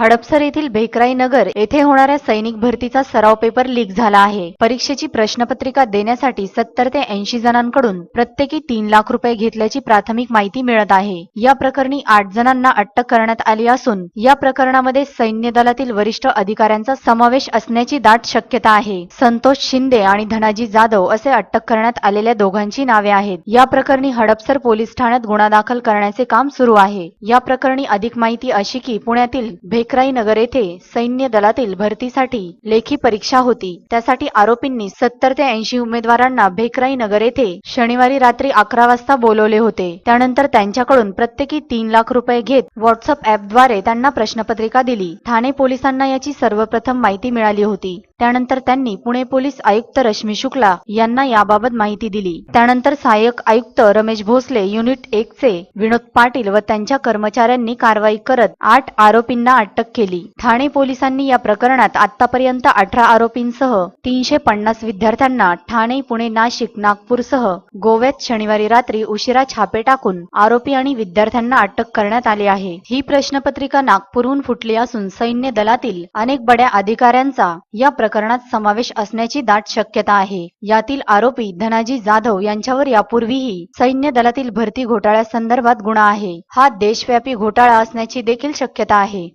हडपसर येथील भेकराई नगर येथे होणाऱ्या सैनिक भरतीचा सराव पेपर लीक झाला आहे. परीक्षेची प्रश्नपत्रिका देण्यासाठी सत्तर ते ऐंशी जणांकडून प्रत्येकी तीन लाख रुपये घेतल्याची प्राथमिक माहिती मिळत आहे. या प्रकरणी आठ जणांना अटक करण्यात आली असून या प्रकरणामध्ये सैन्य दलातील वरिष्ठ अधिकाऱ्यांचा समावेश असण्याची दाट शक्यता आहे. संतोष शिंदे आणि धनाजी जाधव असे अटक करण्यात आलेल्या दोघांची नावे आहेत. या प्रकरणी हडपसर पोलीस ठाण्यात गुन्हा दाखल करण्याचे काम सुरू आहे. या प्रकरणी अधिक माहिती अशी की पुण्यातील नगर येथे सैन्य दलातील भरतीसाठी लेखी परीक्षा होती. त्यासाठी आरोपींनी सत्तर ते ऐंशी उमेदवारांना भेकराई नगर येथे शनिवारी रात्री अकरा वाजता बोलवले होते. त्यानंतर त्यांच्याकडून प्रत्येकी तीन लाख रुपये घेत व्हॉट्सअप ऍपद्वारे त्यांना प्रश्नपत्रिका दिली. ठाणे पोलिसांना याची सर्वप्रथम माहिती मिळाली होती. त्यानंतर त्यांनी पुणे पोलीस आयुक्त रश्मी शुक्ला यांना याबाबत माहिती दिली. त्यानंतर सहाय्यक आयुक्त रमेश भोसले युनिट एक चे विनोद पाटील व त्यांच्या कर्मचाऱ्यांनी कारवाई करत आठ आरोपींना अटक केली. ठाणे पोलिसांनी या प्रकरणात आतापर्यंत अठरा आरोपींसह तीनशे पन्नास विद्यार्थ्यांना ठाणे पुणे नाशिक नागपूरसह गोव्यात शनिवारी रात्री उशिरा छापे टाकून आरोपी आणि विद्यार्थ्यांना अटक करण्यात आली आहे. ही प्रश्नपत्रिका नागपूरहून फुटली असून सैन्य दलातील अनेक बड्या अधिकाऱ्यांचा या प्रकरणात समावेश असण्याची दाट शक्यता आहे. यातील आरोपी धनाजी जाधव यांच्यावर यापूर्वीही सैन्य दलातील भरती घोटाळ्यासंदर्भात गुन्हा आहे. हा देशव्यापी घोटाळा असण्याची देखील शक्यता आहे.